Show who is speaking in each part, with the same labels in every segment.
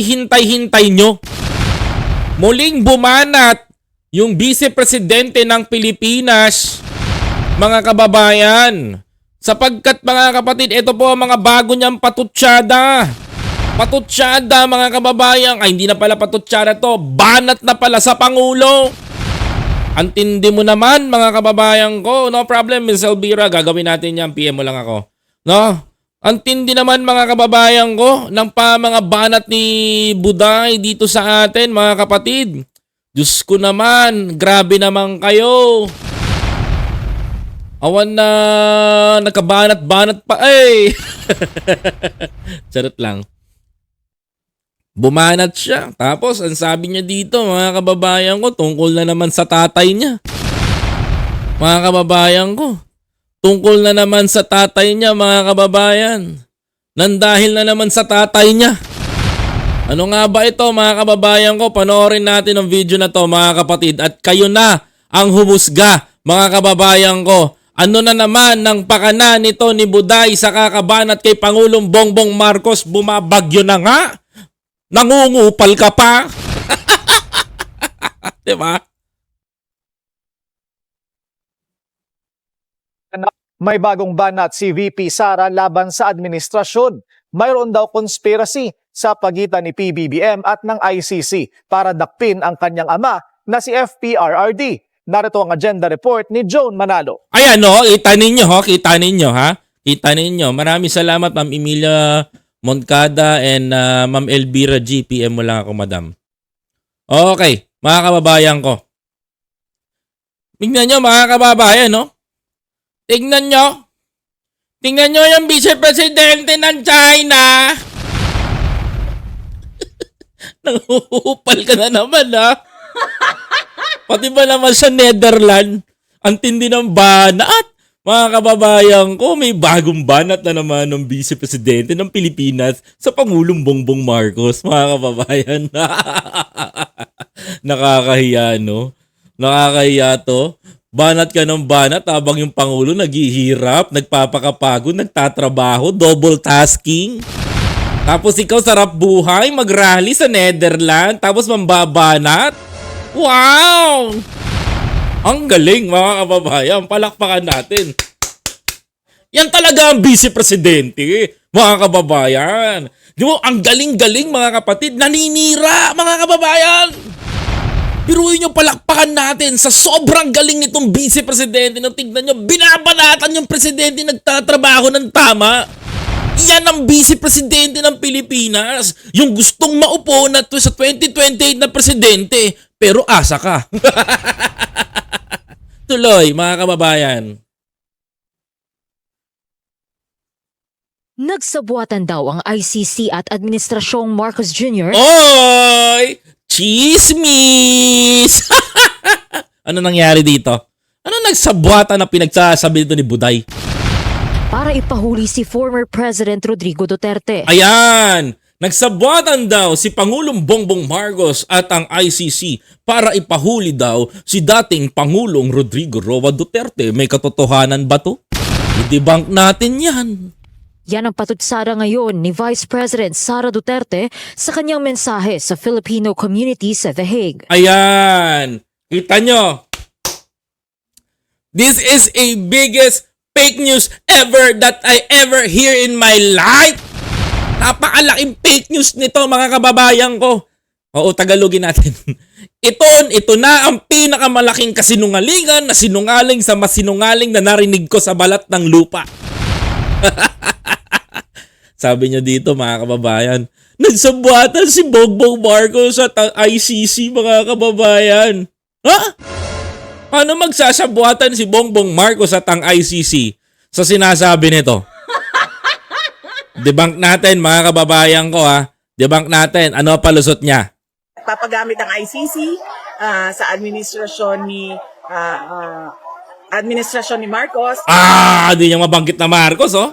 Speaker 1: hintay-hintay nyo. Muling bumanat yung Vice Presidente ng Pilipinas, mga kababayan. Sapagkat mga kapatid, ito po ang mga bago niyang patutsyada. Patutsyada mga kababayan. Ay, hindi na pala patutsyada to. Banat na pala sa Pangulo. Antindi mo naman mga kababayan ko. No problem, Miss Elvira. Gagawin natin yan. PM mo lang ako. No? Antindi naman mga kababayan ko ng pa banat ni Buday dito sa atin mga kapatid. Diyos ko naman, grabe naman kayo. Awan na nakabanat-banat pa eh. Charot lang. Bumanat siya. Tapos, ang sabi niya dito, mga kababayan ko, tungkol na naman sa tatay niya. Mga kababayan ko, tungkol na naman sa tatay niya, mga kababayan. Nandahil na naman sa tatay niya. Ano nga ba ito, mga kababayan ko? Panoorin natin ang video na to, mga kapatid. At kayo na ang humusga, mga kababayan ko. Ano na naman ng pakana nito ni Buday sa kakabanat kay Pangulong Bongbong Marcos bumabagyo na nga? Nangungupal ka pa? diba?
Speaker 2: May bagong banat si VP Sara laban sa administrasyon. Mayroon daw conspiracy sa pagitan ni PBBM at ng ICC para dakpin ang kanyang ama na si FPRRD. Narito ang agenda report ni Joan Manalo.
Speaker 1: Ayan o, kita ninyo ho, kita ninyo ha. Kita ninyo. Maraming salamat Ma'am Emilia Moncada and uh, Ma'am Elvira G. PM mo lang ako, madam. Okay, mga kababayan ko. Tingnan nyo mga kababayan, no? Tingnan nyo. Tingnan nyo yung Vice Presidente ng China. Nanguhupal ka na naman, ha? Pati ba naman sa Netherlands, ang tindi ng banat. Mga kababayan ko, may bagong banat na naman ng Vice Presidente ng Pilipinas sa Pangulong Bongbong Marcos, mga kababayan. Nakakahiya, no? Nakakahiya to. Banat ka ng banat habang yung Pangulo naghihirap, nagpapakapagod, nagtatrabaho, double tasking. Tapos ikaw sarap buhay, mag-rally sa Netherlands, tapos mambabanat. Wow! Ang galing mga kababayan, palakpakan natin. Yan talaga ang vice presidente, mga kababayan. Di mo, ang galing-galing mga kapatid, naninira mga kababayan. Piruin nyo palakpakan natin sa sobrang galing nitong vice presidente. Nung tignan nyo, binabanatan yung presidente nagtatrabaho ng tama. Yan ang vice presidente ng Pilipinas. Yung gustong maupo na to sa 2028 na presidente. Pero asa ka. Tuloy, mga kababayan.
Speaker 3: Nagsabuatan daw ang ICC at Administrasyong Marcos Jr.
Speaker 1: Oy! Chismis! ano nangyari dito? Ano nagsabuatan na pinagsasabi dito ni Buday?
Speaker 3: para ipahuli si former President Rodrigo Duterte.
Speaker 1: Ayan! Nagsabuatan daw si Pangulong Bongbong Marcos at ang ICC para ipahuli daw si dating Pangulong Rodrigo Roa Duterte. May katotohanan ba to? I-debunk natin yan.
Speaker 3: Yan ang patutsada ngayon ni Vice President Sara Duterte sa kanyang mensahe sa Filipino community sa The Hague.
Speaker 1: Ayan! Kita nyo? This is a biggest fake news ever that I ever hear in my life. Napakalaking fake news nito mga kababayan ko. Oo, Tagalogin natin. ito, ito na ang pinakamalaking kasinungalingan na sinungaling sa masinungaling na narinig ko sa balat ng lupa. Sabi niya dito mga kababayan, nagsabuatan si Bongbong Marcos at ang ICC mga kababayan. Ha? Paano magsasabuatan si Bongbong Marcos at ang ICC sa sinasabi nito? Debunk natin mga kababayan ko ha. Debunk natin. Ano palusot niya?
Speaker 4: papagamit ang ICC ah, sa administrasyon ni ah, ah, administrasyon ni Marcos
Speaker 1: Ah, di niya mabanggit na Marcos oh.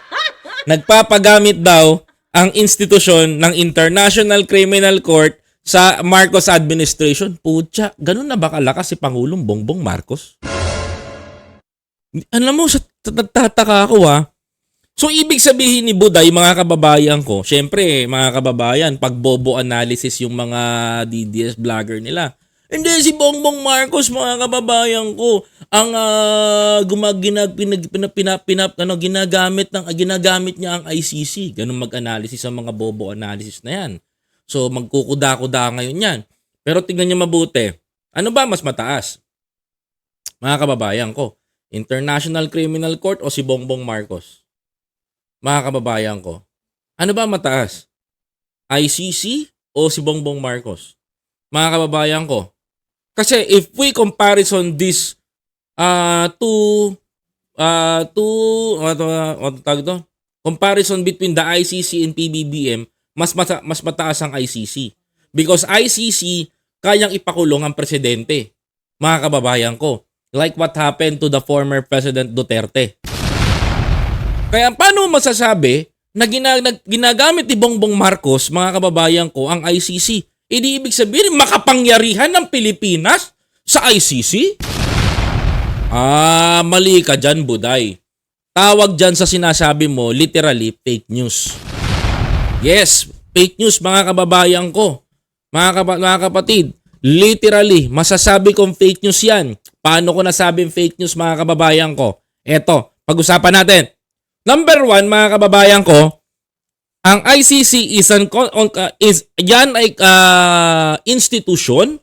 Speaker 1: Nagpapagamit daw ang institusyon ng International Criminal Court sa Marcos administration. Putya, ganun na ba kalakas si Pangulong Bongbong Marcos? Alam mo, sa tataka ako ha, So ibig sabihin ni Buday, mga kababayan ko, syempre mga kababayan, pag bobo analysis yung mga DDS vlogger nila. Hindi si Bongbong Marcos mga kababayan ko ang uh, gumaginag pinag pinap, pinap, pinap, ano ginagamit ng ginagamit niya ang ICC. Ganun mag-analysis ang mga bobo analysis na 'yan. So magkukuda-kuda ngayon 'yan. Pero tingnan niyo mabuti. Ano ba mas mataas? Mga kababayan ko, International Criminal Court o si Bongbong Marcos? Mga kababayan ko, ano ba mataas? ICC o si Bongbong Marcos? Mga kababayan ko, kasi if we comparison this uh, to uh, to ano ano tawag to? Comparison between the ICC and PBBM, mas mata- mas mataas ang ICC. Because ICC kayang ipakulong ang presidente. Mga kababayan ko, like what happened to the former President Duterte. Kaya paano masasabi na gina- nag- ginagamit ni Bongbong Marcos, mga kababayan ko, ang ICC? Hindi ibig sabihin makapangyarihan ng Pilipinas sa ICC? Ah, mali ka dyan, Buday. Tawag dyan sa sinasabi mo, literally, fake news. Yes, fake news, mga kababayan ko. Mga, kapa- mga kapatid, literally, masasabi kong fake news yan. Paano ko nasabing fake news, mga kababayan ko? Eto, pag-usapan natin. Number one, mga kababayan ko, ang ICC is an uh, is yan ay uh, institution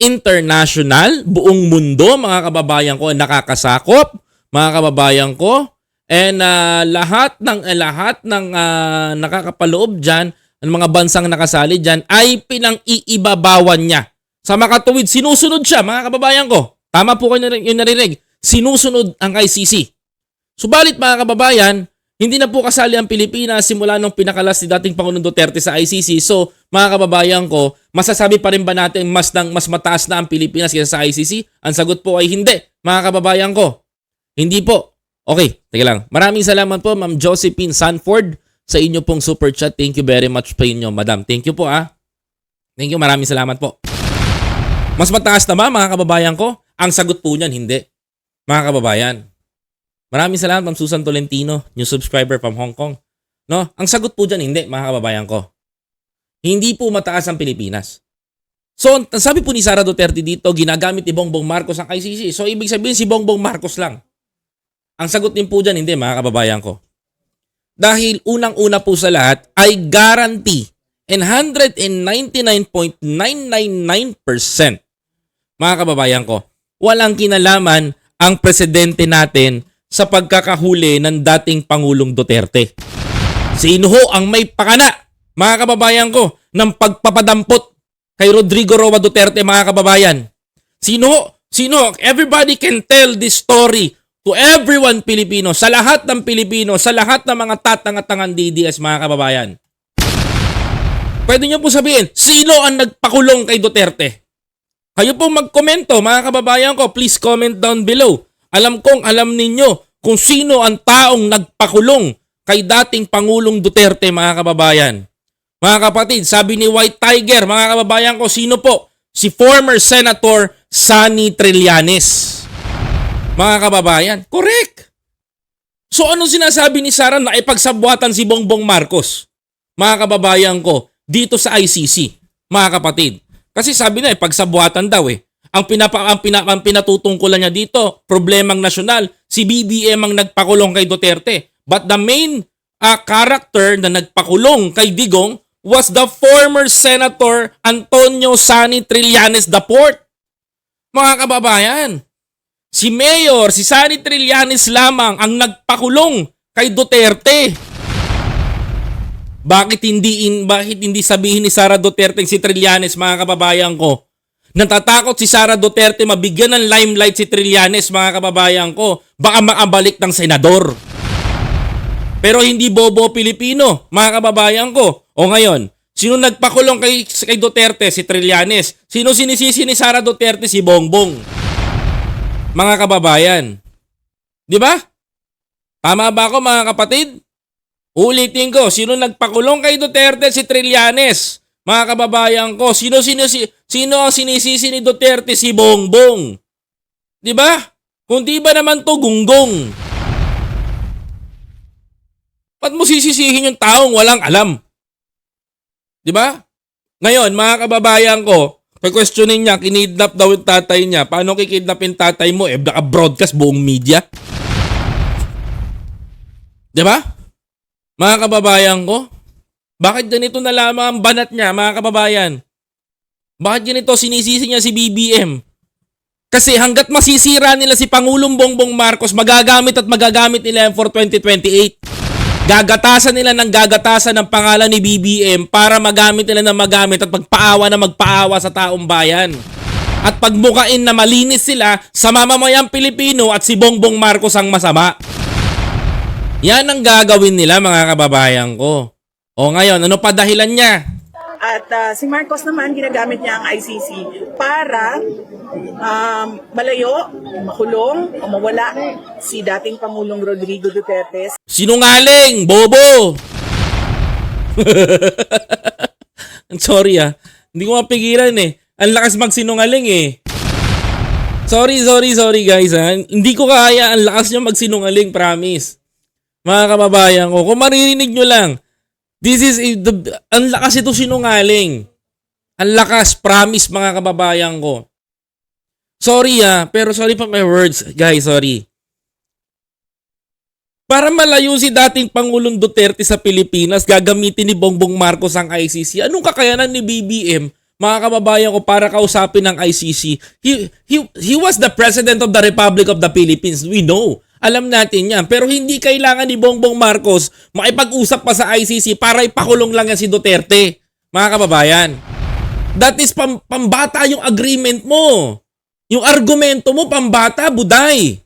Speaker 1: international buong mundo mga kababayan ko ang nakakasakop mga kababayan ko. And uh, lahat ng eh, lahat ng uh, nakakapaloob diyan ng mga bansang nakasali diyan ay pinang-iibabawan niya. Sa makatuwid sinusunod siya mga kababayan ko. Tama po kayo yung narinig sinusunod ang ICC Subalit mga kababayan, hindi na po kasali ang Pilipinas simula nung pinakalas ni dating Pangulong Duterte sa ICC. So, mga kababayan ko, masasabi pa rin ba natin mas, nang, mas mataas na ang Pilipinas kaysa sa ICC? Ang sagot po ay hindi, mga kababayan ko. Hindi po. Okay, teka lang. Maraming salamat po, Ma'am Josephine Sanford, sa inyo pong super chat. Thank you very much po inyo, Madam. Thank you po, ah. Thank you, maraming salamat po. Mas mataas na ba, mga kababayan ko? Ang sagot po niyan, hindi. Mga kababayan, Maraming salamat Ma'am Susan Tolentino, new subscriber from Hong Kong. No, ang sagot po diyan hindi, mga kababayan ko. Hindi po mataas ang Pilipinas. So, ang sabi po ni Sara Duterte dito, ginagamit ni Bongbong Marcos ang ICC. So, ibig sabihin si Bongbong Marcos lang. Ang sagot din po diyan hindi, mga kababayan ko. Dahil unang-una po sa lahat ay guarantee and 199.999% mga kababayan ko, walang kinalaman ang presidente natin sa pagkakahuli ng dating Pangulong Duterte. Sino ho ang may pakana, mga kababayan ko, ng pagpapadampot kay Rodrigo Roa Duterte, mga kababayan? Sino ho? Sino? Everybody can tell this story to everyone Pilipino, sa lahat ng Pilipino, sa lahat ng mga tatanga-tangang DDS, mga kababayan. Pwede niyo po sabihin, sino ang nagpakulong kay Duterte? Kayo po magkomento, mga kababayan ko. Please comment down below. Alam kong alam ninyo kung sino ang taong nagpakulong kay dating Pangulong Duterte, mga kababayan. Mga kapatid, sabi ni White Tiger, mga kababayan ko, sino po? Si former Senator Sunny Trillanes. Mga kababayan, correct. So ano sinasabi ni Sara na ipagsabwatan si Bongbong Marcos? Mga kababayan ko, dito sa ICC, mga kapatid. Kasi sabi na, ipagsabwatan daw eh. Ang, pinapa, ang, pina, ang pinatutungkulan niya dito, problemang nasyonal, si BBM ang nagpakulong kay Duterte. But the main uh, character na nagpakulong kay Digong was the former Senator Antonio Sani Trillanes IV. Mga kababayan, si Mayor, si Sani Trillanes lamang ang nagpakulong kay Duterte. Bakit hindi in, bakit hindi sabihin ni Sara Duterte si Trillanes mga kababayan ko? Natatakot si Sara Duterte mabigyan ng limelight si Trillanes mga kababayan ko. Baka makabalik ng senador. Pero hindi bobo Pilipino, mga kababayan ko. O ngayon, sino nagpakulong kay, kay Duterte? Si Trillanes. Sino sinisisi ni Sara Duterte? Si Bongbong. Mga kababayan. Di ba? Tama ba ako mga kapatid? Ulitin ko, sino nagpakulong kay Duterte? Si Trillanes. Mga kababayan ko, sino sino si sino ang sinisisi ni Duterte? Si Bongbong. 'Di ba? Kung di ba naman to gunggong. Ba't mo sisisihin yung taong walang alam? Di ba? Ngayon, mga kababayan ko, questionin niya, kinidnap daw yung tatay niya. Paano kikidnap yung tatay mo? Eh, naka-broadcast buong media. Di ba? Mga kababayan ko, bakit ganito na lamang ang banat niya, mga kababayan? Bakit ganito sinisisi niya si BBM? Kasi hanggat masisira nila si Pangulong Bongbong Marcos, magagamit at magagamit nila yan for 2028. Gagatasan nila ng gagatasan ng pangalan ni BBM para magamit nila ng magamit at magpaawa na magpaawa sa taong bayan. At pagmukain na malinis sila sa mamamayang Pilipino at si Bongbong Marcos ang masama. Yan ang gagawin nila mga kababayan ko. O ngayon, ano pa dahilan niya?
Speaker 4: At ah, si Marcos naman, ginagamit niya ang ICC para um, malayo, makulong, o mawala si dating Pangulong Rodrigo Duterte
Speaker 1: Sinungaling! Bobo! Sorry ah. Hindi ko mapigilan eh. Ang lakas magsinungaling eh. Sorry, sorry, sorry guys ha. Hindi ko kaya. Ang lakas niya magsinungaling, promise. Mga kababayan ko, kung maririnig nyo lang, this is, the, ang lakas ito sinungaling. Ang lakas, promise mga kababayan ko. Sorry ah, pero sorry for my words, guys, sorry. Para malayo si dating Pangulong Duterte sa Pilipinas, gagamitin ni Bongbong Marcos ang ICC. Anong kakayanan ni BBM, mga kababayan ko, para kausapin ng ICC? He, he, he was the President of the Republic of the Philippines. We know. Alam natin yan. Pero hindi kailangan ni Bongbong Marcos makipag-usap pa sa ICC para ipakulong lang yan si Duterte. Mga kababayan. That is pam, pambata yung agreement mo. Yung argumento mo, pambata, buday.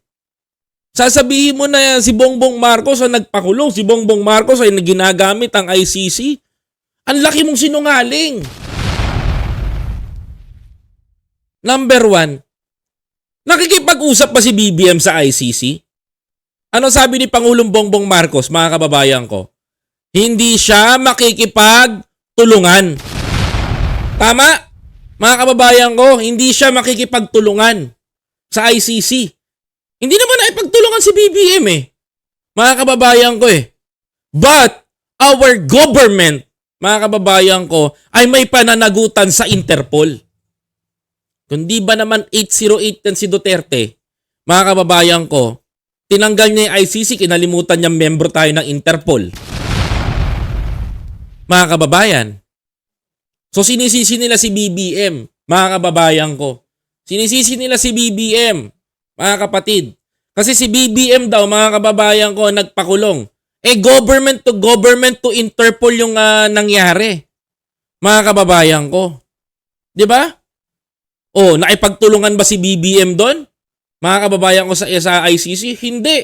Speaker 1: Sasabihin mo na si Bongbong Marcos ang nagpakulong, si Bongbong Marcos ay ginagamit ang ICC. Ang laki mong sinungaling. Number one, nakikipag-usap ba si BBM sa ICC? Ano sabi ni Pangulong Bongbong Marcos, mga kababayan ko? Hindi siya makikipagtulungan. Tama? Mga kababayan ko, hindi siya makikipagtulungan sa ICC. Hindi naman na ipagtulungan si BBM eh. Mga kababayan ko eh. But, our government, mga kababayan ko, ay may pananagutan sa Interpol. Kung di ba naman 808 yan si Duterte, mga kababayan ko, tinanggal niya yung ICC, kinalimutan niya membro tayo ng Interpol. Mga kababayan. So sinisisi nila si BBM, mga kababayan ko. Sinisisi nila si BBM, mga kapatid. Kasi si BBM daw, mga kababayan ko, nagpakulong. Eh, government to government to Interpol yung ah, nangyari. Mga kababayan ko. 'Di ba? Oh, naipagtulungan ba si BBM doon? Mga kababayan ko sa, sa ICC? Hindi.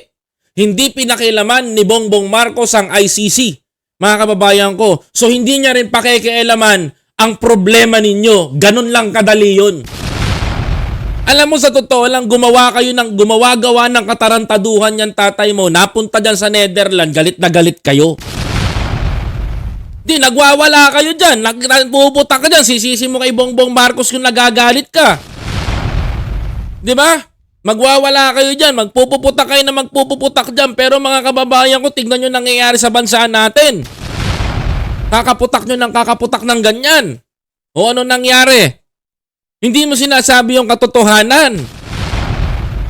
Speaker 1: Hindi pinakilaman ni Bongbong Marcos ang ICC. Mga kababayan ko. So hindi niya rin pakikialaman ang problema ninyo. Ganun lang kadali yun. Alam mo sa totoo lang, gumawa kayo ng gumawa-gawa ng katarantaduhan yan tatay mo. Napunta dyan sa Netherlands, galit na galit kayo. Di, nagwawala kayo dyan. Nag, puputak ka dyan. Sisisi mo kay Bongbong Marcos kung nagagalit ka. Di ba? Magwawala kayo dyan. Magpupuputak kayo na magpupuputak dyan. Pero mga kababayan ko, tignan nyo nangyayari sa bansa natin. Kakaputak nyo ng kakaputak ng ganyan. O ano nangyari? Hindi mo sinasabi yung katotohanan.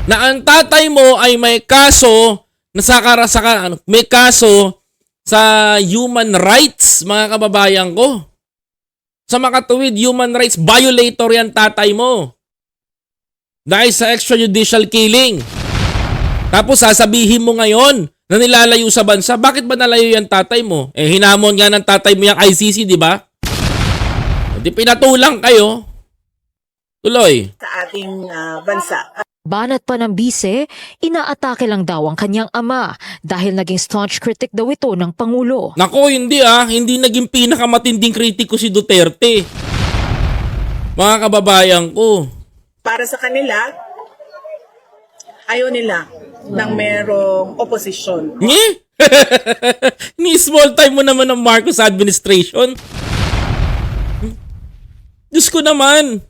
Speaker 1: Na ang tatay mo ay may kaso na sa karasaka, ano, may kaso sa human rights, mga kababayan ko. Sa makatuwid, human rights violator yan tatay mo. Dahil sa extrajudicial killing. Tapos sasabihin mo ngayon na nilalayo sa bansa, bakit ba nalayo yan tatay mo? Eh hinamon nga ng tatay mo yung ICC, di ba? Di pinatulang kayo. Tuloy.
Speaker 4: sa ating ah, bansa.
Speaker 3: Banat pa ng bise, inaatake lang daw ang kanyang ama dahil naging staunch critic daw ito ng Pangulo.
Speaker 1: Nako, hindi ah. Hindi naging pinakamatinding kritiko si Duterte. Mga kababayan ko.
Speaker 4: Para sa kanila, ayaw nila ng merong oposisyon.
Speaker 1: Nye? Ni small time mo naman ng Marcos administration. Diyos ko naman.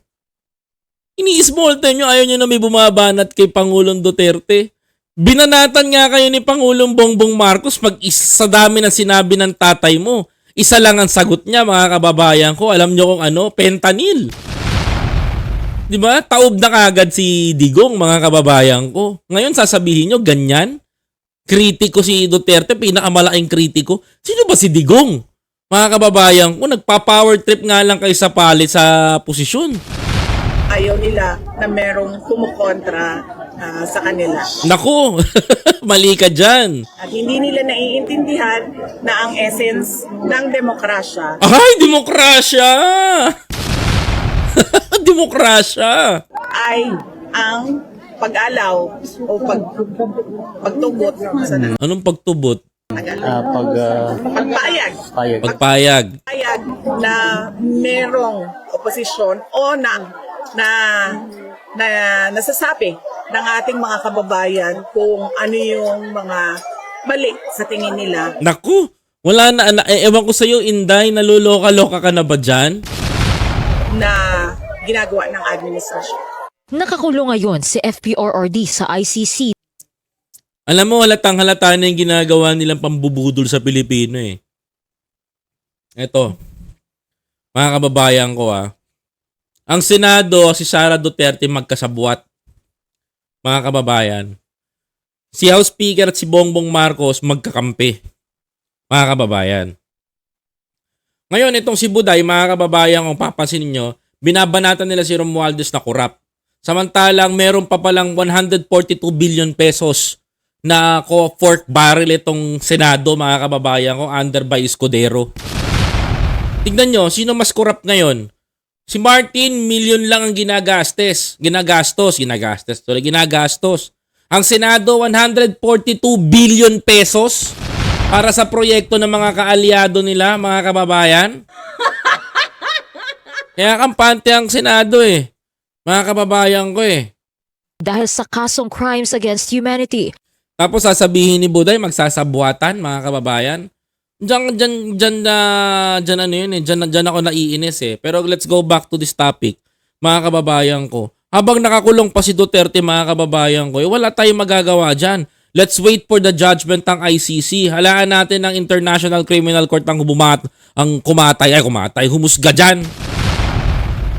Speaker 1: Ini-small time nyo, ayaw nyo na may bumabanat kay Pangulong Duterte. Binanatan nga kayo ni Pangulong Bongbong Marcos pag sa dami ng sinabi ng tatay mo. Isa lang ang sagot niya mga kababayan ko. Alam nyo kung ano? Fentanyl. Di ba? Taob na kagad si Digong mga kababayan ko. Ngayon sasabihin nyo ganyan? Kritiko si Duterte, pinakamalaking kritiko. Sino ba si Digong? Mga kababayan ko, nagpa-power trip nga lang kayo sa palit sa posisyon.
Speaker 4: Ayaw nila na merong kumukontra ah, sa kanila.
Speaker 1: Nako, mali ka dyan.
Speaker 4: At hindi nila naiintindihan na ang essence ng demokrasya
Speaker 1: Ay, demokrasya! demokrasya!
Speaker 4: ay ang pag-alaw o pag pagtugot sa
Speaker 1: Anong pagtubot?
Speaker 5: Ah, pag ah,
Speaker 4: Pagpayag.
Speaker 5: payag.
Speaker 1: Pagpayag.
Speaker 4: Pagpayag na merong oposisyon o na na na nasasabi ng ating mga kababayan kung ano yung mga mali sa tingin nila
Speaker 1: Naku, wala na, na eh, ewan ko sa'yo, Inday, naluloka-loka ka na ba dyan?
Speaker 4: na ginagawa ng administrasyon.
Speaker 3: Nakakulong ngayon si FPRRD sa ICC
Speaker 1: Alam mo, halatang halata na yung ginagawa nilang pambubudol sa Pilipino eh. Eto, mga kababayan ko ah. Ang Senado, si Sara Duterte magkasabwat. Mga kababayan. Si House Speaker at si Bongbong Marcos magkakampi. Mga kababayan. Ngayon, itong si Buday, mga kababayan, kung papansin niyo, binabanatan nila si Romualdez na kurap. Samantalang meron pa palang 142 billion pesos na ko fourth barrel itong Senado, mga kababayan ko, under by Escudero. Tignan nyo, sino mas corrupt ngayon? Si Martin, million lang ang ginagastos. Ginagastos, ginagastos. Sorry, ginagastos. Ang Senado, 142 billion pesos para sa proyekto ng mga kaalyado nila, mga kababayan. Kaya kampante ang Senado eh. Mga kababayan ko eh.
Speaker 3: dahil sa kasong crimes against humanity.
Speaker 1: Tapos sasabihin ni Buday, magsasabuatan, mga kababayan. Diyan, diyan, diyan, na, diyan ano yun eh. Diyan, diyan ako naiinis eh. Pero let's go back to this topic, mga kababayan ko. Habang nakakulong pa si Duterte, mga kababayan ko, eh, wala tayong magagawa dyan. Let's wait for the judgment ng ICC. Halaan natin ng International Criminal Court ang bumat ang kumatay, ay kumatay, humusga dyan.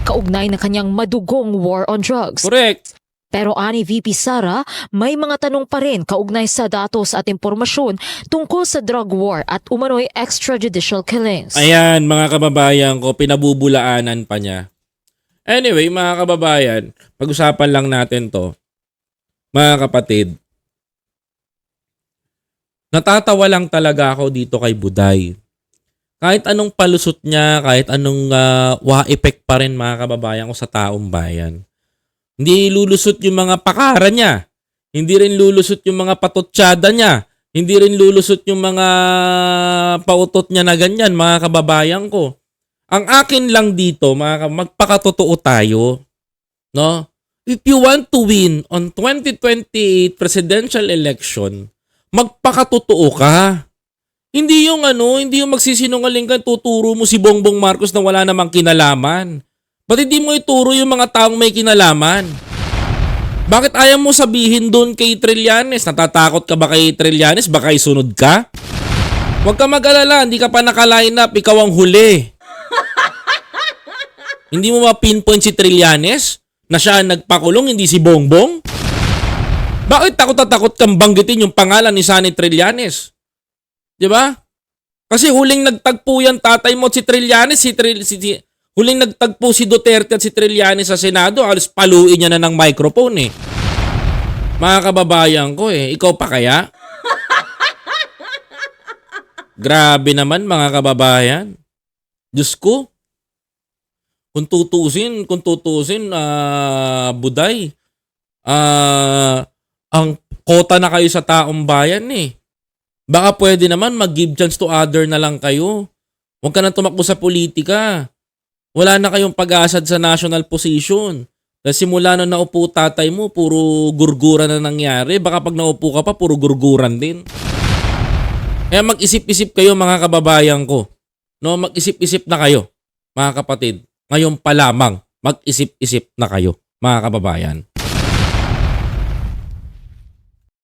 Speaker 3: Kaugnay ng kanyang madugong war on drugs.
Speaker 1: Correct.
Speaker 3: Pero ani VP Sara, may mga tanong pa rin kaugnay sa datos at impormasyon tungkol sa drug war at umano'y extrajudicial killings.
Speaker 1: Ayan, mga kababayan ko, pinabubulaanan pa niya. Anyway, mga kababayan, pag-usapan lang natin to. Mga kapatid, natatawa lang talaga ako dito kay Buday. Kahit anong palusot niya, kahit anong uh, wa-effect pa rin mga kababayan ko sa taong bayan. Hindi lulusot yung mga pakara niya. Hindi rin lulusot yung mga patotsyada niya. Hindi rin lulusot yung mga pautot niya na ganyan, mga kababayan ko. Ang akin lang dito, mga ka- magpakatotoo tayo. No? If you want to win on 2028 presidential election, magpakatotoo ka. Hindi yung ano, hindi yung magsisinungaling ka, tuturo mo si Bongbong Marcos na wala namang kinalaman. Ba't hindi mo ituro yung mga taong may kinalaman? Bakit ayaw mo sabihin doon kay Trillanes? Natatakot ka ba kay Trillanes? Baka isunod ka? Huwag ka mag-alala, hindi ka pa naka-line up, ikaw ang huli. hindi mo ma-pinpoint si Trillanes na siya ang nagpakulong, hindi si Bongbong? Bakit takot na takot kang banggitin yung pangalan ni Sunny Trillanes? Di ba? Kasi huling nagtagpo yan tatay mo si Trillanes, si, Trill, si, si- huling nagtagpo si Duterte at si Trillanes sa Senado, alas paluin niya na ng microphone eh. Mga kababayan ko eh, ikaw pa kaya? Grabe naman mga kababayan. Diyos ko. Kung tutusin, kung tutusin, ah, buday, ah, ang kota na kayo sa taong bayan eh. Baka pwede naman mag-give chance to other na lang kayo. Huwag ka na tumakbo sa politika. Wala na kayong pag-asad sa national position. Kasi simula nung naupo tatay mo, puro gurguran na nangyari. Baka pag naupo ka pa, puro gurguran din. Kaya mag-isip-isip kayo mga kababayan ko. No, mag-isip-isip na kayo, mga kapatid. Ngayon pa lamang, mag-isip-isip na kayo, mga kababayan.